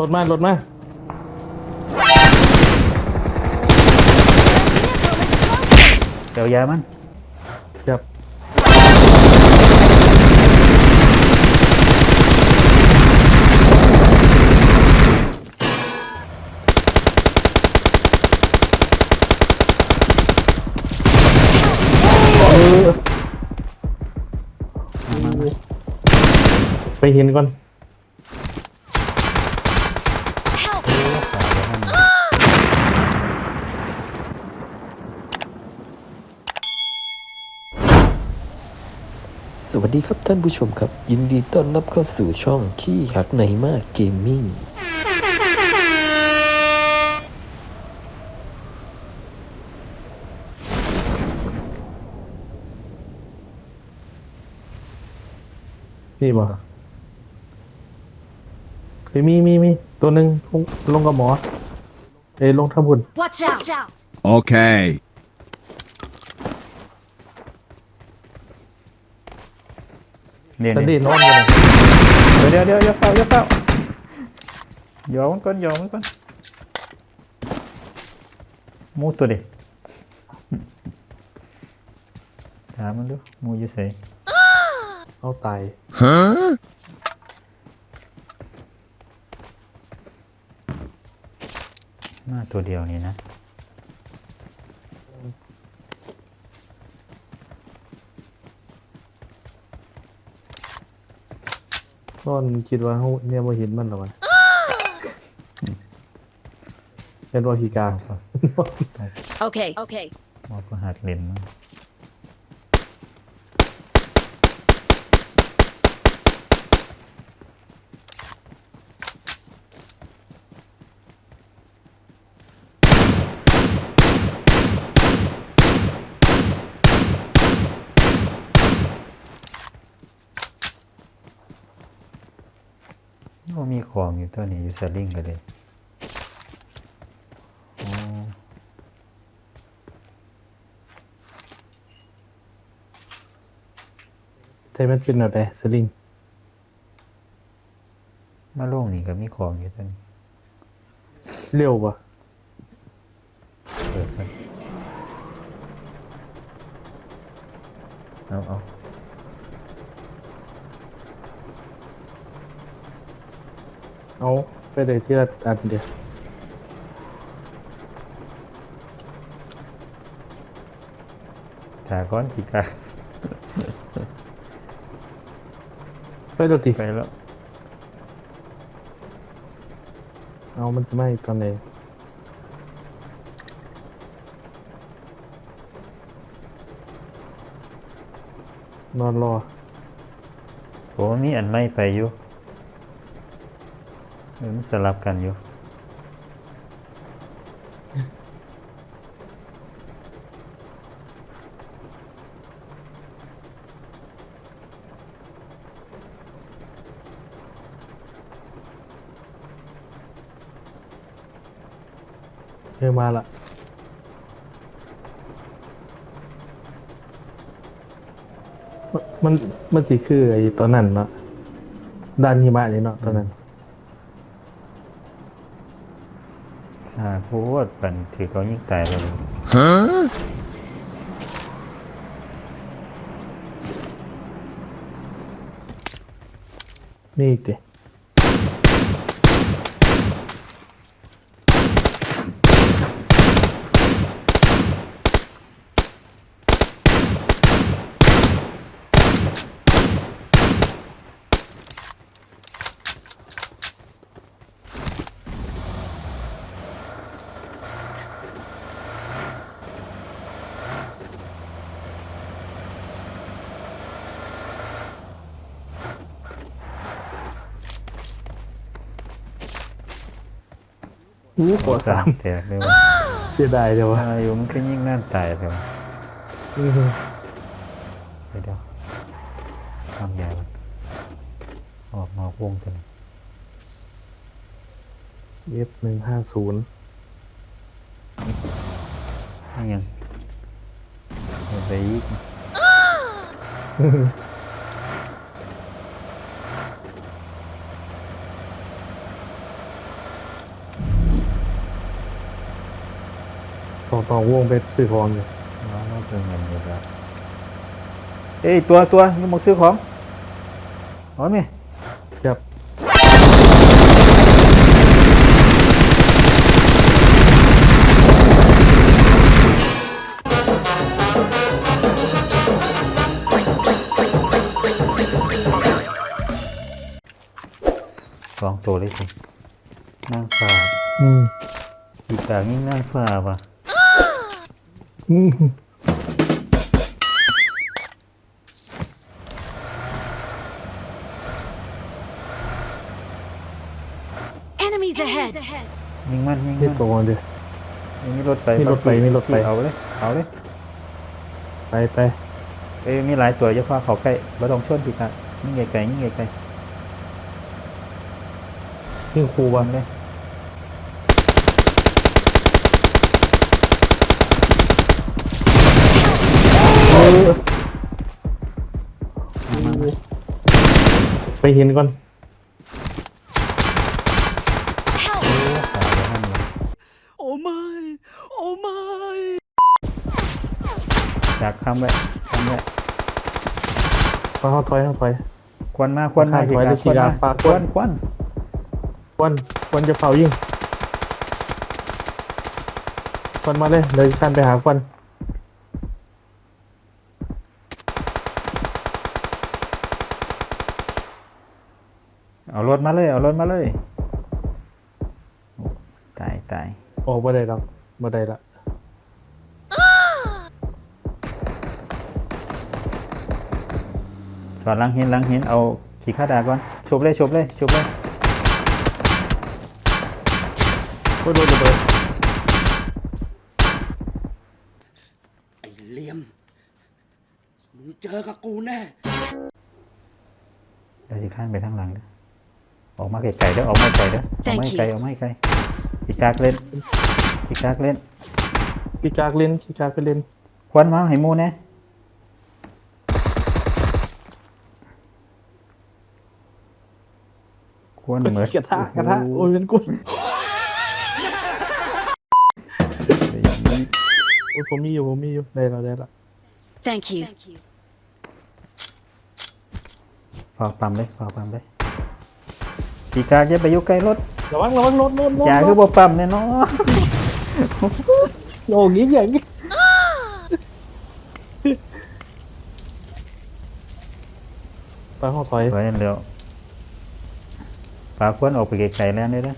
รถมารถมาเดี๋ยวยามันครับไปเห็นก่อน สวัสดีครับท่านผู้ชมครับ ยินดีต้อนรับเข้าสู่ช่องขี้หักในมากเกมมิ่งนี่บ่เฮ้ยมีมีมีตัวหนึ่งลงลงกับหมอเอ้ยลงทำบุญ Watch out! Okay. เดี๋ยวตันดีนี้นอนกันเลยเดี๋ยวเดี๋ยวเดี๋ยวเฝ้าเดี๋ยวเฝ้าหยอมันก่อนหยอมันก่อนมูตัวเด็กถามมันดูมูอยู่ใส่เอาตาย Huh? หน้าตัวเดียวนี่นะ นอนคิดว่าเขาเนี่ยมาเห็นมันหรอวะเป็นว่าขีกลาง Okay. Okay. มอก็หัดเล่นมั้ง มีของอยู่ตัวนี้อยู่สลิงกันเลยโอ้ใช่มันเป็นแบบไหนสลิง มาโล่งนี่ก็มีของอยู่ตัวนี้เร็วปะเปิดกันเอาเอา เอาไปเลยที่ละอันเดียวถาก้อนขีกาไปดูติไปแล้ว เอามันจะไหม้ตอนไหนนอนรอโอ้มีอันไม่ไปอยู่เออ มันสลับกันอยู่เพิ่มาละมันมันมันสิคือไอ้ตอนนั้นเนาะด้านหิมะนี่เนาะตอนนั้น สาโพดปันถือเขายิ่งตายไปเลย Huh? มีอีกดิอู้ หัวสามแตกเลยว่ะเสียดายเลยวะอายุมันก็ยิ่งน่าตายเลยว่ะอื้อหือเดี๋ยวเดี๋ยวทำยาก่อนออกนอกวงตัวนี้เอฟหนึ่งห้าศูนย์นี่ยังเอาไปอีก ทองทองวงไปซื้อของอยู่น้องมาเพิ่งเงินอยู่แล้วเอ้ยตัวตัวยังบอกซื้อของเอ๋อมีครับสองตัวเลยสินั่งฟ้าอืมอีกอย่างนี้นั่งฟ้าป่ะอืม Enemies ahead. ยิงมันยิงนี่มันตัวเดียวมีรถไปมีรถไปมีรถไป เอาเลยเอาเลยไปไปเอ้ยมีหลายตัวจะพาเขาใกล้บ่ต้องชนพี่ครับยิ่งไกลๆยิ่งไกลยิ่งครูๆวะวางเลย เออ ไปเห็นก่อน Help! ขาไปห้างเลย Oh my! Oh my! จากคำไว้คำไว้มาเข้าถอยเข้าถอยควันมาควันมาข้างถอยพี่เลยควันสีดามาปลาคควัวันนควันควันควันจะเผายิ่งควันมาเลยเลยชันไปหาควัน เอา รถมาเลย เอารถมาเลยโอ้ตายตายโอ้บ่ได้หรอกบ่ได้ละถอดหลังหินหลังหินเอาขี่ข้าดาก่อนชบเลยชบเลยชบเลยก็โดนระเบิดไอ้เหลี่ยมมึงเจอกับกูแน่เดี๋ยวสิข้านไปทางหลังเด้อ ออกมาไกลๆเด้อออกมาไกลเด้อออกมา Thank ไกล you ออกมาไกลขี่กากเล่นขี่กากเล่นพี่กากเล่นพี่กากไปเล่นควันมาให้หมูแน่ควันเหมือนกระทะกระทะโอ้ยเป็นกุ้ยโอ้ยผมมีอยู่ผมมีอยู่ได้แล้วได้แล้ว Thank you. ฝากปั๊มเลยฝากปั๊มเลย ขี่กากอย่าไปอยู่ใกล้รถระวังระวังรถรถรถอย่าคือบ่ปั๊มเนี่ยเนาะโอ้ยงี้อย่างงี้ไปห้องถอยไว้เร็วฝากควันออกไปไกลๆแล้วนี่นะ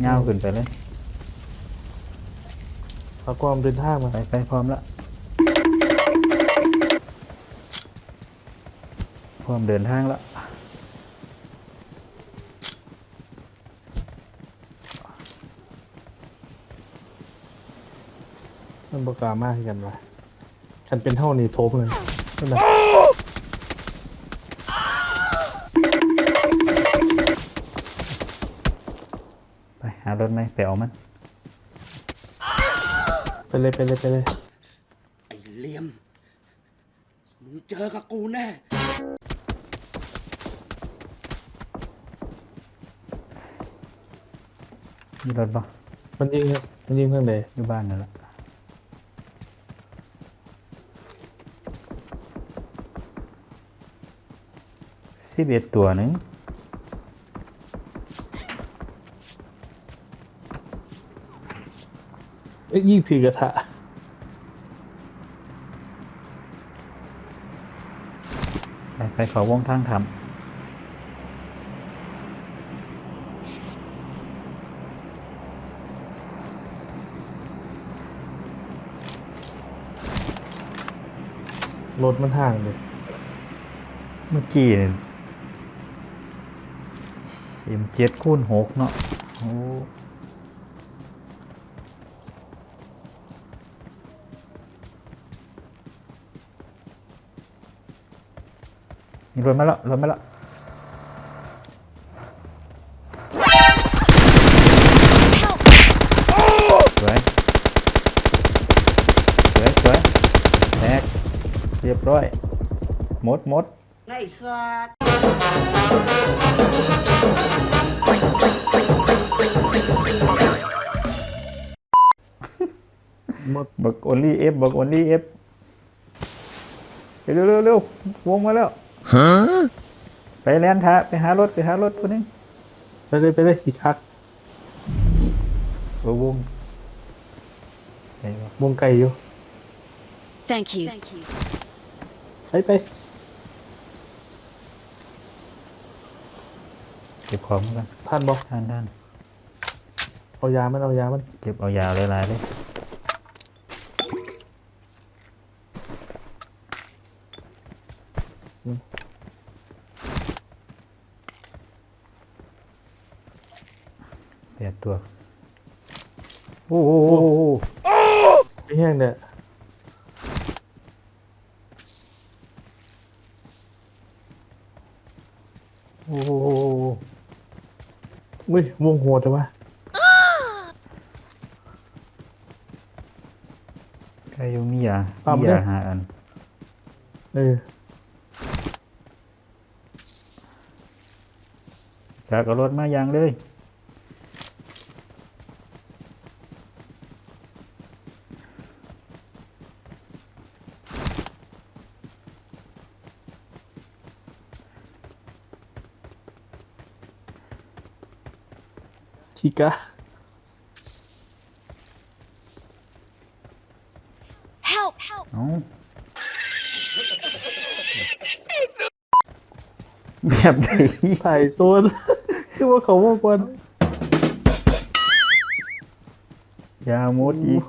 เงาวขึ้นไปเลยเอาความเดินทางมาไปไปพร้อมละพร้อมเดินทางละ บกล้ามากกันวะฉันเป็นเท่านี้โทบเลยนั่นแหละไปหารถไหมไปเอามันไปเลยไปเลยไปเลยไอ้เหลี่ยม มึงเจอกับกูแน่ มีรถปะมันยิงครับมันยิงข้างใดอยู่บ้านนั่นแหละ สิบเอ็ดตัวหนึ่งเอ้ยยิงถือกระทะไปไปเขาวงทางทรถมันห่างเลยำเมื่อกี้เนี่ย เอ็มเจ็ดคูณหกเนาะโอ้มีรถมาแล้วรถมาแล้วสวยสวยสวยแตกเรียบร้อย หมดหมด ไอ้สัสมด บักโอลี่เอฟบักโอลี่เอฟเร็วเร็วเร็ววงมาแล้วไปแลนท้าไปหารถไปหารถคนนึงไปเลยไปเลยอีกคักโอ้วงวะวงไก่อยู่ Thank you. ไปไป เก็บของกันท่านบอกท่านท่านเอายามันเอายามันเก็บเอายาวหลายๆเลยแปดตัว โอ้โหไม่แห้งเนี่ย โอ้โห อุ้ยวงโหดแต่ว่าใครยังมียาปั๊มมีเด้ยาหาอันเออจากเอารถมาอย่างเลย ชิกะ Help! Help! เอ้าแบบไหนถ่ายโซน คือว่าเขาว่าคนยามุดอีก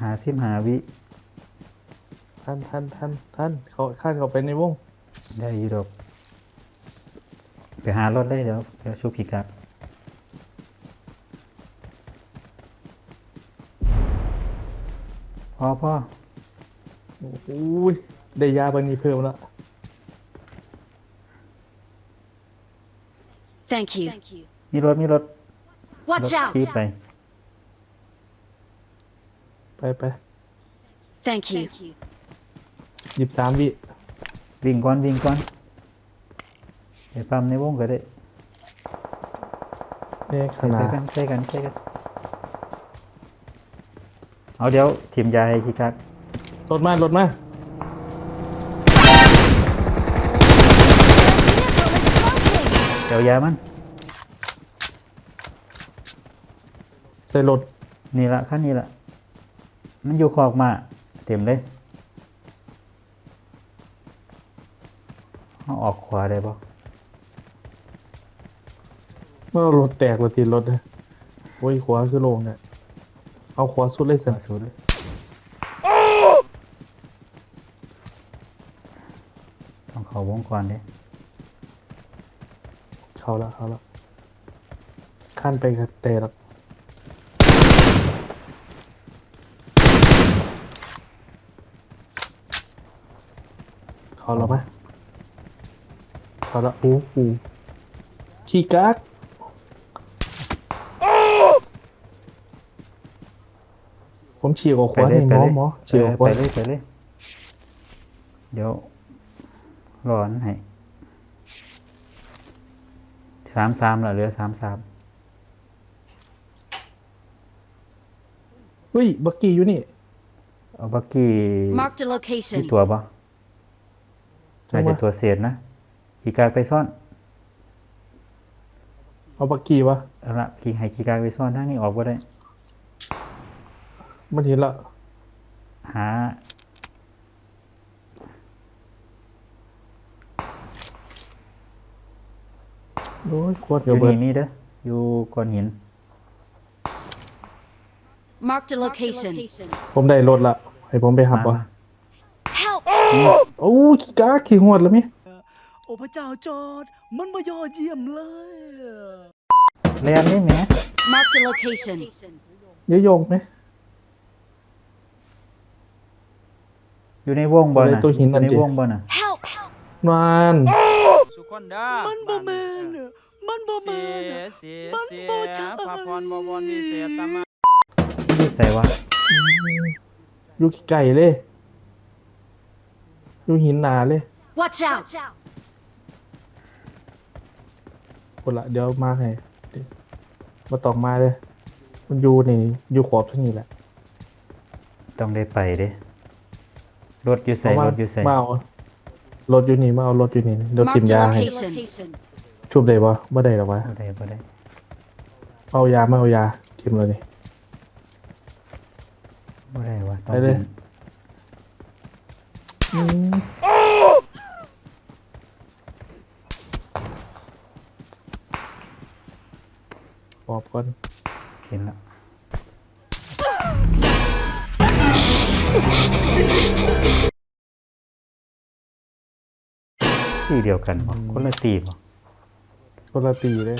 หาสิบหาวิ ท่านท่านท่านท่านเขาข้านเขาไปในวง ได้อยีดอก ไปหารถได้เดี๋ยวเดี๋ยวชุบพิกัดพอพ่ออุ้ยได้ยาบันนี้เพิ่มแล้ว Thank you. มีรถมีรถ Watch รถ out! ขี่ไป ไปไป Thank you. หยิบสามวิวิ่งก่อนวิ่งก่อน ไปปั๊มในวงก็ได้เอ๊ะขใส่นาดกันใส่กันใส่กัน เอาเดี๋ยวทีมยาให้ขี้คักรถมารถมาเดี๋ยวยามัน ใส่รถนี่ละขั้นนี้ละมันอยู่ขอกมา เต็มเลยเอาออกขวาได้ปะ เมื่อรถแตกรถติดรถเลยโอ้ยขวาคือโลงเนี่ยเอาขวาสุดเลยขสิวาสุดเลยต้องเขาวงก่อนเด้เขาละเขาละขั้นไปกับแต่ละเขาละปะเขาละโอ้โหขี้กาก ผมฉีกออกขวานี่หมอหมอฉีกออกขไปวาเลยไปเลย เดี๋ยวร้อนให้สามสามละเหลือสามสามเฮ้ยบักกี้อยู่นี่เอาบักกี้ Marked a ที่ location. ตัวปะจังน่าหวะจะตัวเศษนะขี่กากไปซ่อน เอาบักกี้วะเอาละขี่ให้ขี่กากไปซ่อนทางนี้ออกก็ได้ มันเห็นละหาโอ้ยขวดอเดี๋ยวยู่เบิดนี่นี่เด้ออยู่ก้อนหิน Marked a location. ผมได้รถละให้ผมไปหับมาวะมา Help! โอ้ยขี้กากขี้หวดแล้วมั้ยโอ้พระเจ้าจอดมันมายอดเยี่ยมเลยเรียนนี่แหม Marked a location. เยอะโยงไหม อยู่ในวงบอลอยู่น่ะในตัวหินอนั่ยู่นในดิวงบอลน่ะ Help! นานสุคนเด้อมันบ่แมนอะมันบ่แมเสีนยอะเสียมันเสียบ่ใช่พระพรบวรวิเศษตามมาอยู่ใส่วะอยู่ไก่เลยอยู่หินหนาเลย Watch out! คนละเดี๋ยวมาให้มาตอกมาเลย มันอยู่นี่อยู่ขอบที่นี่แหละ ต้องได้ไปเด้ รถอยู่ใส่เอามารถอยู่ใส่มาเอารถอยู่นี่มาเอารถอยู่นี่เดี๋ยวกิน Marked a ยาให้ location. ชุบได้ปะไม่ได้หรอวะบ่ได้บ่ได้เอายามาเอายากินเลยนี่ บ่ได้วะต้องไปเลยกินปอบก่อนเห็นแล้ว ที่เดียวกันหรอคนละตีหรอคนละตีเลย